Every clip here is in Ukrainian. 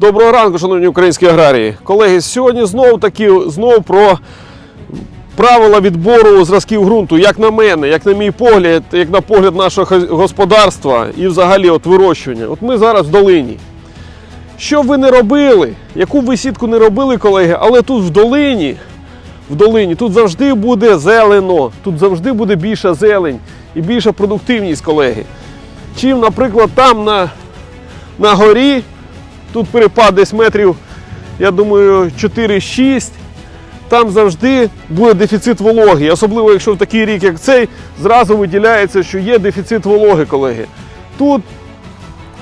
Доброго ранку, шановні українські аграрії. Колеги, сьогодні знову таки знову про правила відбору зразків ґрунту, як на мене, як на мій погляд, як на погляд нашого господарства і взагалі от вирощування. От ми зараз в долині. Що ви не робили, яку ви сітку не робили, колеги, але тут в долині, в долині тут завжди буде зелено, тут завжди буде більша зелень і більша продуктивність, колеги. Чим, наприклад, там на, на горі Тут перепад десь метрів, я думаю, 4-6. Там завжди буде дефіцит вологи. Особливо, якщо в такий рік, як цей, зразу виділяється, що є дефіцит вологи, колеги. Тут,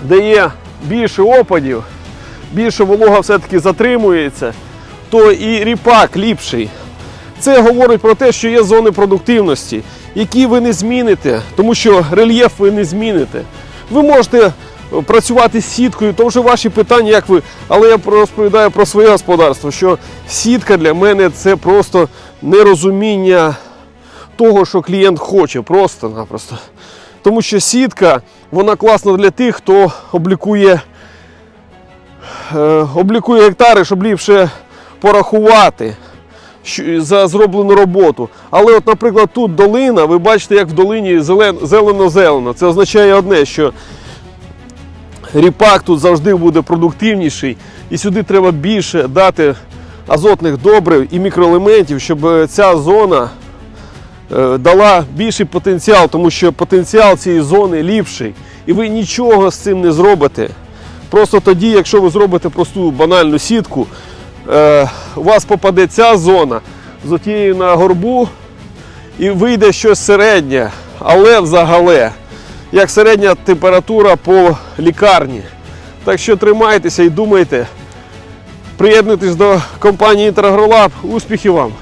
де є більше опадів, більше волога все-таки затримується, то і ріпак ліпший. Це говорить про те, що є зони продуктивності, які ви не зміните, тому що рельєф ви не зміните. Ви можете працювати з сіткою, то вже ваші питання, як ви. Але я розповідаю про своє господарство, що сітка для мене це просто нерозуміння того, що клієнт хоче, просто-напросто. Тому що сітка, вона класна для тих, хто облікує, е, облікує гектари, щоб ліпше порахувати за зроблену роботу. Але, от, наприклад, тут долина, ви бачите, як в долині зелено-зелено. Це означає одне, що ріпак тут завжди буде продуктивніший, і сюди треба більше дати азотних добрив і мікроелементів, щоб е, ця зона е, дала більший потенціал, тому що потенціал цієї зони ліпший. І ви нічого з цим не зробите. Просто тоді, якщо ви зробите просту банальну сітку, е, у вас попаде ця зона з отією на горбу і вийде щось середнє, але взагале, як середня температура по лікарні. Так що тримайтеся і думайте. Приєднуйтесь до компанії Інтерагролаб. Успіхів вам!